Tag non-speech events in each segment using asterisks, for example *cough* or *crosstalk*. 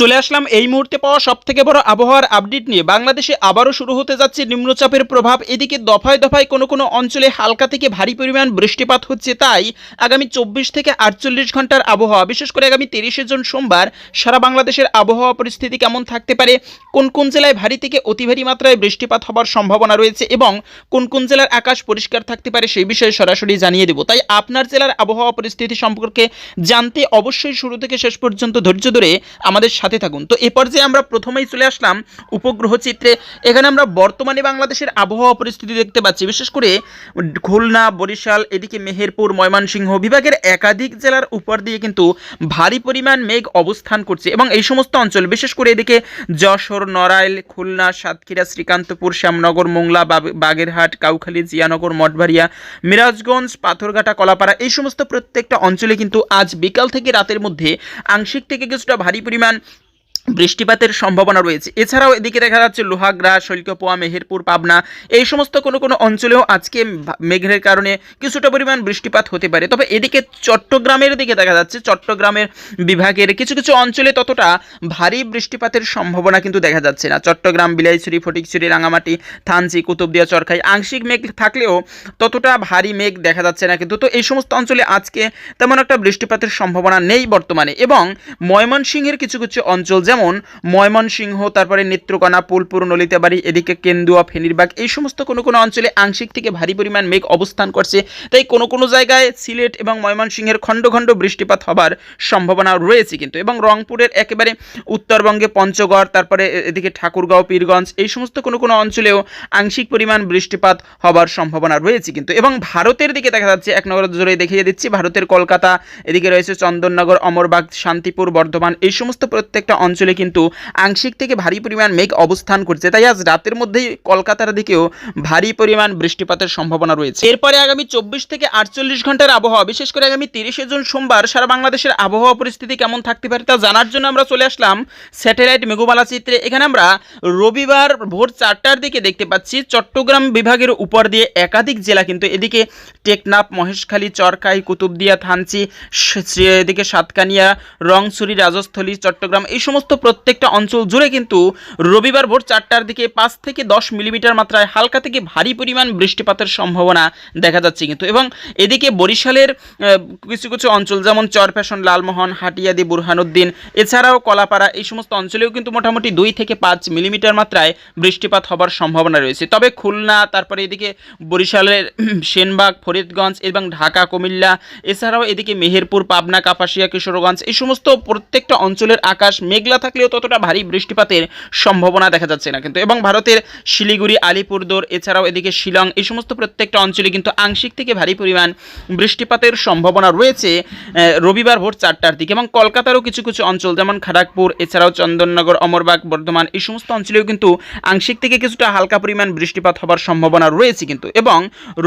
চলে আসলাম এই মুহূর্তে পাওয়া সব থেকে বড় আবহাওয়ার আপডেট নিয়ে। বাংলাদেশে আবারও শুরু হতে যাচ্ছে নিম্নচাপের প্রভাব। এদিকে দফায় দফায় কোনো কোনো অঞ্চলে হালকা থেকে ভারী পরিমাণ বৃষ্টিপাত হচ্ছে। তাই আগামী চব্বিশ থেকে আটচল্লিশ ঘণ্টার আবহাওয়া, বিশেষ করে আগামী তিরিশে জুন সোমবার, সারা বাংলাদেশের আবহাওয়া পরিস্থিতি কেমন থাকতে পারে? কোন কোন জেলায় ভারী থেকে অতি ভারী মাত্রায় বৃষ্টিপাত হবার সম্ভাবনা রয়েছে এবং কোন কোন জেলার আকাশ পরিষ্কার থাকতে পারে সেই বিষয়ে সরাসরি জানিয়ে দেব। তাই আপনার জেলার আবহাওয়া পরিস্থিতি সম্পর্কে জানতে অবশ্যই শুরু থেকে শেষ পর্যন্ত ধৈর্য ধরে আমাদের সাথে থাকুন। তো এ পর্যায়ে আমরা প্রথমেই চলে আসলাম উপগ্রহ চিত্রে। এখানে আমরা বর্তমানে বাংলাদেশের আবহাওয়া পরিস্থিতি দেখতে পাচ্ছি। বিশেষ করে খুলনা, বরিশাল, এদিকে মেহেরপুর, ময়মনসিংহ বিভাগের একাধিক জেলার উপর দিয়ে কিন্তু ভারী পরিমাণ মেঘ অবস্থান করছে এবং এই সমস্ত অঞ্চল, বিশেষ করে এদিকে যশোর, নড়াইল, খুলনা, সাতক্ষীরা, শ্রীকান্তপুর, শ্যামনগর, মোংলা বাগেরহাট, কাউখালী, জিয়ানগর, মঠবাড়িয়া, মিরাজগঞ্জ, পাথরঘাটা, কলাপাড়া এই সমস্ত প্রত্যেকটা অঞ্চলে কিন্তু আজ বিকাল থেকে রাতের মধ্যে আংশিক থেকে কিছুটা ভারী পরিমাণ বৃষ্টিপাতের সম্ভাবনা রয়েছে। এছাড়াও এদিকে দেখা যাচ্ছে লোহাগ্রা শৈলকপোয়া মেহেরপুর, পাবনা এই সমস্ত কোনো কোনো অঞ্চলেও আজকে মেঘের কারণে কিছুটা পরিমাণ বৃষ্টিপাত হতে পারে। তবে এদিকে চট্টগ্রামের দিকে দেখা যাচ্ছে, চট্টগ্রামের বিভাগের কিছু কিছু অঞ্চলে ততটা ভারী বৃষ্টিপাতের সম্ভাবনা কিন্তু দেখা যাচ্ছে না। চট্টগ্রাম, বিলাইছড়ি, ফটিকছড়ি, রাঙামাটি, থানচি, কুতুবদিয়া, চরখাই আংশিক মেঘ থাকলেও ততটা ভারী মেঘ দেখা যাচ্ছে না কিন্তু। তো এই সমস্ত অঞ্চলে আজকে তেমন একটা বৃষ্টিপাতের সম্ভাবনা নেই বর্তমানে এবং ময়মনসিংহের কিছু কিছু অঞ্চল যেমন ময়মনসিংহ, তারপরে নেত্রকোনা, পুলপুর, নলিতাবাড়ি, এদিকে কেন্দুয়া, ফেনীরবাগ, এই সমস্ত কোনো কোনো অঞ্চলে আংশিক থেকে ভারী পরিমাণ মেঘ অবস্থান করছে। তাই কোনো কোনো জায়গায় সিলেট এবং ময়মনসিংহের খণ্ড খণ্ড বৃষ্টিপাত হবার সম্ভাবনা রয়েছে কিন্তু। এবং রংপুরের একেবারে উত্তরবঙ্গে পঞ্চগড়, তারপরে এদিকে ঠাকুরগাঁও, পীরগঞ্জ, এই সমস্ত কোনো কোনো অঞ্চলেও আংশিক পরিমাণ বৃষ্টিপাত হবার সম্ভাবনা রয়েছে কিন্তু। এবং ভারতের দিকে দেখা যাচ্ছে, এক নগর জোরে দেখিয়ে দিচ্ছি, ভারতের কলকাতা, এদিকে রয়েছে চন্দননগর, অমরবাগ, শান্তিপুর, বর্ধমান, এই সমস্ত প্রত্যেকটা অঞ্চলে কিন্তু আংশিক থেকে ভারী পরিমাণ মেঘ অবস্থান করছে। তাই আজ রাতের মধ্যেই কলকাতার দিকেও ভারী পরিমাণ বৃষ্টিপাতের সম্ভাবনা রয়েছে। এরপরে আগামী চব্বিশ থেকে আটচল্লিশ ঘণ্টার আবহাওয়া, বিশেষ করে আগামী তিরিশে জুন সোমবার সারা বাংলাদেশের আবহাওয়া পরিস্থিতি কেমন থাকতে পারে তা জানার জন্য আমরা চলে আসলাম স্যাটেলাইট মেঘমালা চিত্রে। এখানে আমরা রবিবার ভোর চারটার দিকে দেখতে পাচ্ছি চট্টগ্রাম বিভাগের উপর দিয়ে একাধিক জেলা কিন্তু এদিকে টেকনাফ, মহেশখালী, চরকাই, কুতুবদিয়া, থানচি এদিকে সাতকানিয়া রংছড়ি রাজস্থলী, চট্টগ্রাম এই সমস্ত প্রত্যেকটা অঞ্চল জুড়ে কিন্তু রবিবার ভোর চারটার দিকে পাঁচ থেকে দশ মিলিমিটার মাত্রায় হালকা থেকে ভারী পরিমাণ বৃষ্টিপাতের সম্ভাবনা দেখা যাচ্ছে কিন্তু। এবং এদিকে বরিশালের কিছু কিছু অঞ্চল যেমন চরফ্যাশন, লালমোহন, হাটিয়াদি, বুরহানুদ্দিন, এছাড়াও কলাপাড়া, এই সমস্ত অঞ্চলেও কিন্তু মোটামুটি দুই থেকে পাঁচ মিলিমিটার মাত্রায় বৃষ্টিপাত হবার সম্ভাবনা রয়েছে। তবে খুলনা, তারপরে এদিকে বরিশালের *clears throat* সেনবাগ, ফরিদগঞ্জ, এবং ঢাকা, কুমিল্লা, এছাড়াও এদিকে মেহেরপুর, পাবনা, কাপাসিয়া, কিশোরগঞ্জ, এই সমস্ত প্রত্যেকটা অঞ্চলের আকাশ মেঘলা থাকলেও ততটা ভারী বৃষ্টিপাতের সম্ভাবনা দেখা যাচ্ছে না কিন্তু। এবং ভারতের শিলিগুড়ি, আলিপুরদুয়ার, এছাড়াও এদিকে শিলং, এই সমস্ত প্রত্যেকটা অঞ্চলে কিন্তু আংশিক থেকে ভারী পরিমাণ বৃষ্টিপাতের সম্ভাবনা রয়েছে রবিবার ভোর চারটার দিকে। এবং কলকাতারও কিছু কিছু অঞ্চল যেমন খড়গপুর, এছাড়াও চন্দননগর, অমরবাগ, বর্ধমান, এই সমস্ত অঞ্চলেও কিন্তু আংশিক থেকে কিছুটা হালকা পরিমাণ বৃষ্টিপাত হবার সম্ভাবনা রয়েছে কিন্তু। এবং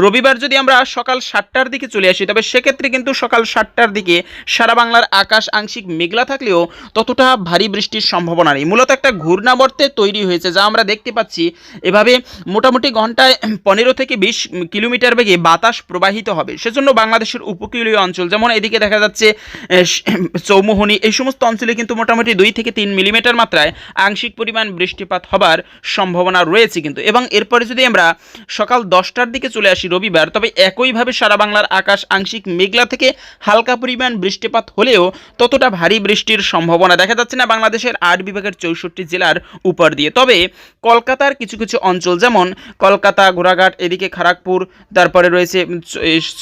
রবিবার যদি আমরা সকাল সাতটার দিকে চলে আসি, তবে সেক্ষেত্রে কিন্তু সকাল সাতটার দিকে সারা বাংলার আকাশ আংশিক মেঘলা থাকলেও ততটা ভারী বৃষ্টির সম্ভাবনা নেই। মূলত একটা ঘূর্ণাবর্তে তৈরি হয়েছে, যা আমরা দেখতে পাচ্ছি। এভাবে মোটামুটি ঘন্টায় পনেরো থেকে বিশ কিলোমিটার বেগে বাতাস প্রবাহিত হবে। সেজন্য বাংলাদেশের উপকূলীয় অঞ্চল, যেমন এদিকে দেখা যাচ্ছে চৌমোহনী, এই সমস্ত অঞ্চলে কিন্তু মোটামুটি দুই থেকে তিন মিলিমিটার মাত্রায় আংশিক পরিমাণ বৃষ্টিপাত হবার সম্ভাবনা রয়েছে কিন্তু। এবং এরপরে যদি আমরা সকাল দশটার দিকে চলে আসি রবিবার, তবে একইভাবে সারা বাংলার আকাশ আংশিক মেঘলা থেকে হালকা পরিমাণ বৃষ্টিপাত হলেও ততটা ভারী বৃষ্টির সম্ভাবনা দেখা যাচ্ছে না। বাংলাদেশের আট বিভাগের চৌষট্টি জেলার উপর দিয়ে। তবে কলকাতার কিছু কিছু অঞ্চল যেমন কলকাতা, ঘোড়াঘাট, এদিকে খড়গপুর তারপরে রয়েছে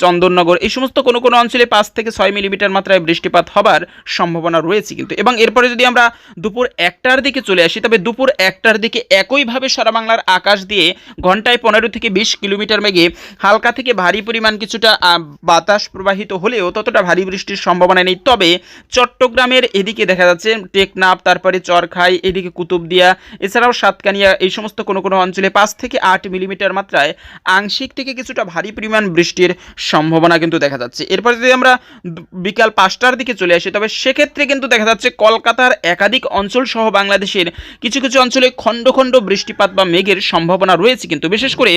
চন্দননগর, এই সমস্ত কোনো কোনো অঞ্চলে পাঁচ থেকে ছয় মিলিমিটার মাত্রায় বৃষ্টিপাত হবার সম্ভাবনা রয়েছে কিন্তু। এবং এরপরে যদি আমরা দুপুর একটার দিকে চলে আসি, তবে দুপুর একটার দিকে একইভাবে সারা বাংলার আকাশ দিয়ে ঘন্টায় পনেরো থেকে বিশ কিলোমিটার মেঘে হালকা থেকে ভারী পরিমাণ কিছুটা বাতাস প্রবাহিত হলেও ততটা ভারী বৃষ্টির সম্ভাবনা নেই। তবে চট্টগ্রামের এদিকে দেখা যাচ্ছে টেকনাফ তারপরে চরখাই এদিকে কুতুবদিয়া এছাড়াও সাতকানিয়া, এই সমস্ত কোনো কোনো অঞ্চলে পাঁচ থেকে আট মিলিমিটার মাত্রায় আংশিক থেকে কিছুটা ভারী পরিমাণ বৃষ্টির সম্ভাবনা কিন্তু দেখা যাচ্ছে। এরপর যদি আমরা বিকাল পাঁচটার দিকে চলে আসি, তবে সেক্ষেত্রে কিন্তু দেখা যাচ্ছে কলকাতার একাধিক অঞ্চল সহ বাংলাদেশের কিছু কিছু অঞ্চলে খণ্ড খণ্ড বৃষ্টিপাত বা মেঘের সম্ভাবনা রয়েছে কিন্তু, বিশেষ করে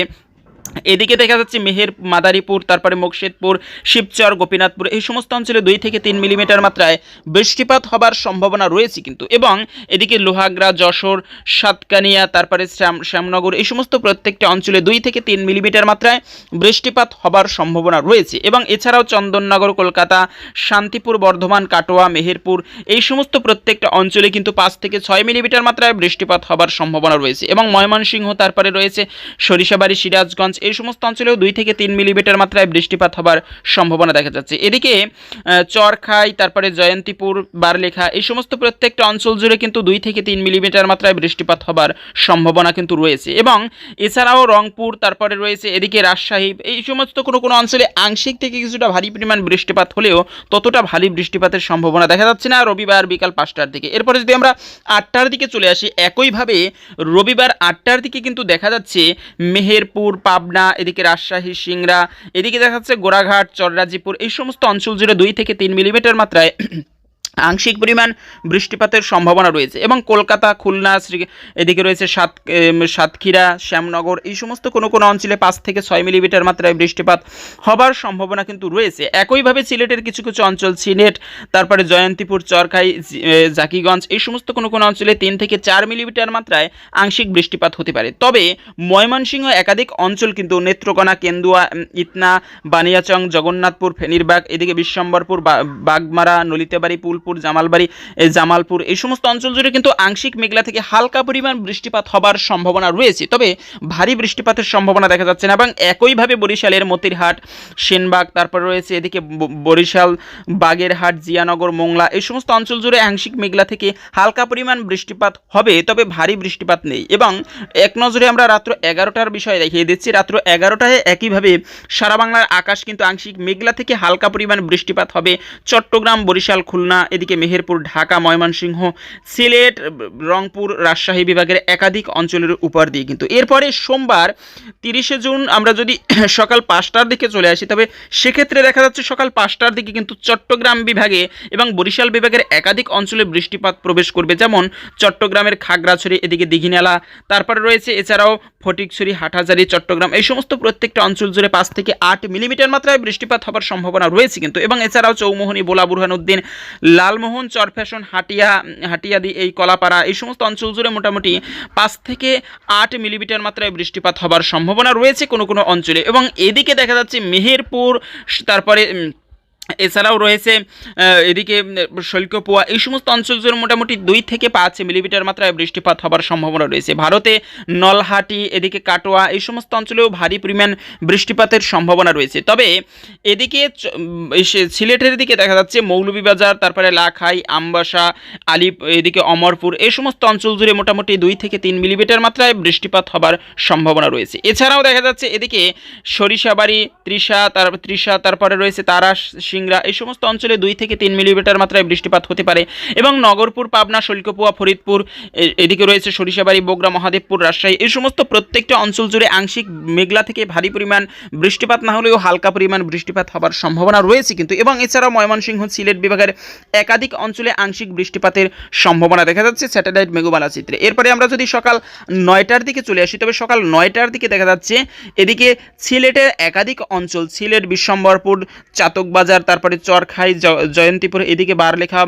এদিকে দেখা যাচ্ছে মেহের, মাদারীপুর, তারপরে মুকশেদপুর শিবচর, গোপীনাথপুর, এই সমস্ত অঞ্চলে দুই থেকে তিন মিলিমিটার মাত্রায় বৃষ্টিপাত হবার সম্ভাবনা রয়েছে কিন্তু। এবং এদিকে লোহাগড়া, যশোর, সাতকানিয়া, তারপরে শ্যাম, শ্যামনগর, এই সমস্ত প্রত্যেকটা অঞ্চলে দুই থেকে তিন মিলিমিটার মাত্রায় বৃষ্টিপাত হবার সম্ভাবনা রয়েছে। এবং এছাড়াও চন্দননগর, কলকাতা, শান্তিপুর, বর্ধমান, কাটোয়া, মেহেরপুর, এই সমস্ত প্রত্যেকটা অঞ্চলে কিন্তু পাঁচ থেকে ছয় মিলিমিটার মাত্রায় বৃষ্টিপাত হবার সম্ভাবনা রয়েছে। এবং ময়মনসিংহ, তারপরে রয়েছে সরিষাবাড়ি, সিরাজগঞ্জ এই সমস্ত অঞ্চলেও দুই থেকে তিন মিলিমিটার মাত্রায় বৃষ্টিপাত হবার সম্ভাবনা দেখা যাচ্ছে। এদিকে চরখাই, তারপরে জয়ন্তীপুর, বারলেখা এই সমস্ত প্রত্যেকটা অঞ্চল জুড়ে কিন্তু দুই থেকে তিন মিলিমিটার মাত্রায় বৃষ্টিপাত হবার সম্ভাবনা কিন্তু রয়েছে। এবং এছাড়াও রংপুর, তারপরে রয়েছে এদিকে রাজশাহী, এই সমস্ত কোনো কোনো অঞ্চলে আংশিক থেকে কিছুটা ভারী পরিমাণ বৃষ্টিপাত হলেও ততটা ভারী বৃষ্টিপাতের সম্ভাবনা দেখা যাচ্ছে না রবিবার বিকাল পাঁচটার দিকে। এরপরে যদি আমরা আটটার দিকে চলে আসি, একইভাবে রবিবার আটটার দিকে কিন্তু দেখা যাচ্ছে মেহেরপুর, পাবনা এদিকে রাজশাহী, সিংড়া, এদিকে দেখা যাচ্ছে গোড়াঘাট, চররাজিপুর, এই সমস্ত অঞ্চল জুড়ে দুই থেকে তিন মিলিমিটার মাত্রায় আংশিক পরিমাণ বৃষ্টিপাতের সম্ভাবনা রয়েছে এবং কলকাতা, খুলনা, শ্রী, এদিকে রয়েছে সাত সাতক্ষীরা, শ্যামনগর, এই সমস্ত কোনো কোনো অঞ্চলে পাঁচ থেকে ছয় মিলিমিটার মাত্রায় বৃষ্টিপাত হবার সম্ভাবনা কিন্তু রয়েছে। একইভাবে সিলেটের কিছু কিছু অঞ্চল, সিলেট, তারপরে জয়ন্তীপুর, চরখাই জাকিগঞ্জ, এই সমস্ত কোনো কোনো অঞ্চলে তিন থেকে চার মিলিমিটার মাত্রায় আংশিক বৃষ্টিপাত হতে পারে। তবে ময়মনসিংহ একাধিক অঞ্চল কিন্তু নেত্রকোনা, কেন্দুয়া ইতনা, বানিয়াচং, জগন্নাথপুর, ফেনীরবাগ, এদিকে বিশ্বম্বরপুর বাগমারা, নলিতাবাড়ি পুলপুর জামালবাড়ি জামালপুর, এই সমস্ত অঞ্চল জুড়ে কিন্তু আংশিক মেঘলা থেকে হালকা পরিমাণ বৃষ্টিপাত হবার সম্ভাবনা রয়েছে। তবে ভারী বৃষ্টিপাতের সম্ভাবনা দেখা যাচ্ছে না এবং একইভাবে বরিশালের মতিরহাট, সেনবাগ, তারপর রয়েছে এদিকে বরিশাল, বাগেরহাট, জিয়ানগর, মোংলা, এই সমস্ত অঞ্চল জুড়ে আংশিক মেঘলা থেকে হালকা পরিমাণ বৃষ্টিপাত হবে, তবে ভারী বৃষ্টিপাত নেই এবং এক নজরে আমরা রাত্র এগারোটার বিষয় দেখিয়ে দিচ্ছি। রাত্র এগারোটায় একইভাবে সারা বাংলার আকাশ কিন্তু আংশিক মেঘলা থেকে হালকা পরিমাণ বৃষ্টিপাত হবে। চট্টগ্রাম, বরিশাল, খুলনা এদিকে মেহেরপুর, ঢাকা, ময়মনসিংহ, সিলেট, রংপুর, রাজশাহী বিভাগের একাধিক অঞ্চলের উপর দিয়ে কিন্তু। এরপরে সোমবার তিরিশে জুন আমরা যদি *clears throat* সকাল পাঁচটার দিকে চলে আসি, তবে সেক্ষেত্রে দেখা যাচ্ছে সকাল পাঁচটার দিকে কিন্তু চট্টগ্রাম বিভাগে এবং বরিশাল বিভাগের একাধিক অঞ্চলে বৃষ্টিপাত প্রবেশ করবে। যেমন চট্টগ্রামের খাগড়াছড়ি, এদিকে দিঘিনালা, তারপরে রয়েছে এছাড়াও ফটিকছড়ি, হাটহাজারি, চট্টগ্রাম। এই সমস্ত প্রত্যেকটা অঞ্চল জুড়ে পাঁচ থেকে আট মিলিমিটার মাত্রায় বৃষ্টিপাত হবার সম্ভাবনা রয়েছে কিন্তু। এবং এছাড়াও চৌমোহনী বোলা বুরহানুদ্দিন লালমোহন, চরফ্যাশন, হাটিয়া, হাটিয়াদি, এই কলাপাড়া, এই সমস্ত অঞ্চল জুড়ে মোটামুটি পাঁচ থেকে আট মিলিমিটার মাত্রায় বৃষ্টিপাত হবার সম্ভাবনা রয়েছে কোনো কোনো অঞ্চলে। এবং এদিকে দেখা যাচ্ছে মেহেরপুর, তারপরে এছাড়াও রয়েছে এদিকে শৈলকোপোয়া, এই সমস্ত অঞ্চল জুড়ে মোটামুটি দুই থেকে পাঁচ মিলিমিটার মাত্রায় বৃষ্টিপাত হবার সম্ভাবনা রয়েছে। ভারতে নলহাটি, এদিকে কাটোয়া, এই সমস্ত অঞ্চলেও ভারী পরিমাণ বৃষ্টিপাতের সম্ভাবনা রয়েছে। তবে এদিকে সিলেটের দিকে দেখা যাচ্ছে মৌলভীবাজার, তারপরে লাখাই, আমবাসা, আলিপ, এদিকে অমরপুর, এই সমস্ত অঞ্চল জুড়ে মোটামুটি দুই থেকে তিন মিলিমিটার মাত্রায় বৃষ্টিপাত হবার সম্ভাবনা রয়েছে। এছাড়াও দেখা যাচ্ছে এদিকে সরিষাবাড়ি, ত্রিশা, তার, ত্রিশা, তারপরে রয়েছে তারাস সিংড়া এই সমস্ত অঞ্চলে দুই থেকে তিন মিলিমিটার মাত্রায় বৃষ্টিপাত হতে পারে। এবং নগরপুর, পাবনা, শৈলকুপুয়া, ফরিদপুর এদিকে রয়েছে সরিষাবাড়ি, বগুড়া, মহাদেবপুর, রাজশাহী। এই সমস্ত প্রত্যেকটা অঞ্চল জুড়ে আংশিক মেঘলা থেকে ভারী পরিমাণ বৃষ্টিপাত, না হলেও হালকা পরিমাণ বৃষ্টিপাত হবার সম্ভাবনা রয়েছে কিন্তু। এবং এছাড়াও ময়মনসিংহ, সিলেট বিভাগের একাধিক অঞ্চলে আংশিক বৃষ্টিপাতের সম্ভাবনা দেখা যাচ্ছে স্যাটেলাইট মেঘমালা চিত্রে। এরপরে আমরা যদি সকাল নয়টার দিকে চলে আসি, তবে সকাল নয়টার দিকে দেখা যাচ্ছে এদিকে সিলেটের একাধিক অঞ্চল, সিলেট, বিশ্বম্বরপুর, চাতকবাজার তারপরে চরখাই জয়ন্তীপুর, এদিকে বারলেখা,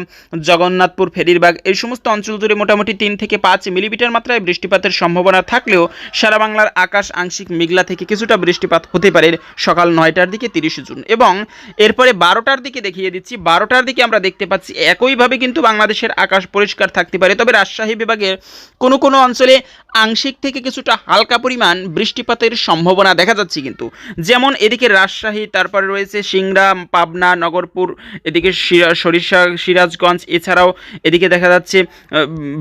জগন্নাথপুর, ফেরিরবাগ, এই সমস্ত অঞ্চল জুড়ে মোটামুটি তিন থেকে পাঁচ মিলিমিটার মাত্রায় বৃষ্টিপাতের সম্ভাবনা থাকলেও সারা বাংলার আকাশ আংশিক মেঘলা থেকে কিছুটা বৃষ্টিপাত হতে পারে সকাল নয়টার দিকে তিরিশে জুন। এবং এরপরে বারোটার দিকে দেখিয়ে দিচ্ছি, বারোটার দিকে আমরা দেখতে পাচ্ছি একইভাবে কিন্তু বাংলাদেশের আকাশ পরিষ্কার থাকতে পারে। তবে রাজশাহী বিভাগের কোনো কোনো অঞ্চলে আংশিক থেকে কিছুটা হালকা পরিমাণ বৃষ্টিপাতের সম্ভাবনা দেখা যাচ্ছে কিন্তু। যেমন এদিকে রাজশাহী, তারপরে রয়েছে সিংড়া, পাবনা নগরপুর, এদিকে সিরা- সরিষা, সিরাজগঞ্জ, এছাড়াও এদিকে দেখা যাচ্ছে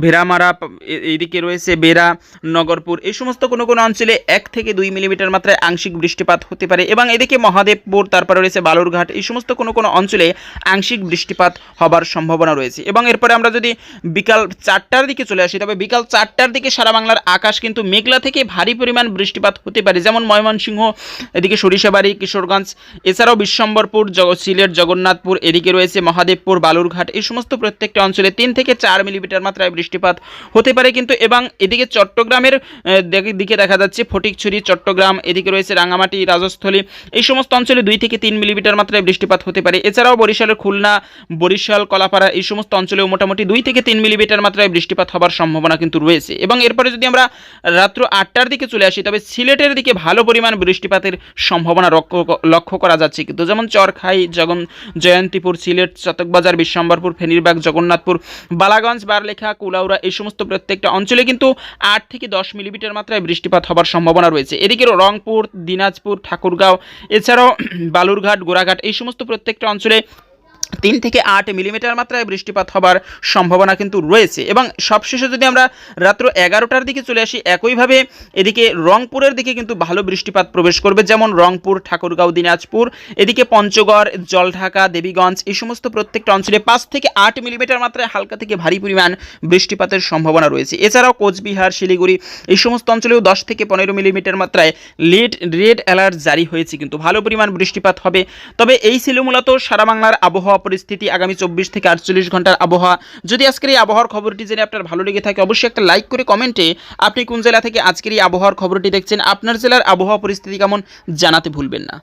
ভেড়ামারা এদিকে রয়েছে বেরা নগরপুর। এই সমস্ত কোনো কোনো অঞ্চলে এক থেকে দুই মিলিমিটার মাত্রায় আংশিক বৃষ্টিপাত হতে পারে এবং এদিকে মহাদেবপুর, তারপরে রয়েছে বালুরঘাট, এই সমস্ত কোনো কোনো অঞ্চলে আংশিক বৃষ্টিপাত হবার সম্ভাবনা রয়েছে। এবং এরপরে আমরা যদি বিকাল চারটার দিকে চলে আসি, তবে বিকাল চারটার দিকে সারা বাংলার আকাশ কিন্তু মেঘলা থেকে ভারী পরিমাণ বৃষ্টিপাত হতে পারে। যেমন ময়মনসিংহ, এদিকে সরিষাবাড়ি, কিশোরগঞ্জ, এছাড়াও বিশ্বম্বরপুর জগ- সিলেট, জগন্নাথপুর, এদিকে রয়েছে মহাদেবপুর, বালুরঘাট। এই সমস্ত প্রত্যেকটা অঞ্চলে তিন থেকে চার মিলিমিটার মাত্রায় বৃষ্টিপাত হতে পারে। কিন্তু এবং এদিকে চট্টগ্রামের দিকে- দেখা যাচ্ছে ফটিকছড়ি, চট্টগ্রাম, এদিকে রয়েছে রাঙামাটি, রাজস্থলী। এই সমস্ত অঞ্চলে দুই থেকে তিন মিলিমিটার মাত্রায় বৃষ্টিপাত হতে পারে। এছাড়াও বরিশালের খুলনা, বরিশাল, কলাপাড়া এই সমস্ত অঞ্চলেও মোটামুটি দুই থেকে তিন মিলিমিটার মাত্রায় বৃষ্টিপাত হবার সম্ভাবনা কিন্তু রয়েছে। এবং এরপরে যদি আমরা রাত্র আটটার দিকে চলে আসি, তবে সিলেটের দিকে ভালো পরিমাণ বৃষ্টিপাতের সম্ভাবনা লক্ষ্য করা যাচ্ছে কিন্তু। যেমন চরখাই জগন জয়ন্তীপুর, সিলেট চতকবাজার বিশ্বম্বরপুর, ফেনীরবাগ, জগন্নাথপুর, বালাগঞ্জ, বারলেখা, কুলাউড়া এই সমস্ত প্রত্যেকটা অঞ্চলে কিন্তু আট থেকে দশ মিলিমিটার মাত্রায় বৃষ্টিপাত হবার সম্ভাবনা রয়েছে। এদিকে রংপুর, দিনাজপুর, ঠাকুরগাঁও, এছাড়াও বালুরঘাট, গোড়াঘাট এই সমস্ত প্রত্যেকটা অঞ্চলে তিন থেকে আট মিলিমিটার মাত্রায় বৃষ্টিপাত হবার সম্ভাবনা কিন্তু রয়েছে। এবং সবশেষে যদি আমরা রাত্র এগারোটার দিকে চলে আসি, একইভাবে এদিকে রংপুরের দিকে কিন্তু ভালো বৃষ্টিপাত প্রবেশ করবে, যেমন রংপুর, ঠাকুরগাঁও, দিনাজপুর। এদিকে পঞ্চগড়, জলঢাকা, দেবীগঞ্জ, এই সমস্ত প্রত্যেকটা অঞ্চলে পাঁচ থেকে আট মিলিমিটার মাত্রায় হালকা থেকে ভারী পরিমাণ বৃষ্টিপাতের সম্ভাবনা রয়েছে। এছাড়াও কোচবিহার, শিলিগুড়ি, এই সমস্ত অঞ্চলেও দশ থেকে পনেরো মিলিমিটার মাত্রায় লেট, রেড অ্যালার্ট জারি হয়েছে কিন্তু ভালো পরিমাণ বৃষ্টিপাত হবে। তবে এই ছিল মূলত সারা বাংলার আবহাওয়া পরিস্থিতি আগামী চব্বিশ থেকে আটচল্লিশ ঘণ্টার আবহাওয়া। যদি আজকের এই আবহাওয়ার খবরটি জেনে আপনার ভালো লেগে থাকে, অবশ্যই একটা লাইক করে কমেন্টে আপনি কোন জেলা থেকে আজকের এই আবহাওয়ার খবরটি দেখছেন, আপনার জেলার আবহাওয়া পরিস্থিতি কেমন জানাতে ভুলবেন না।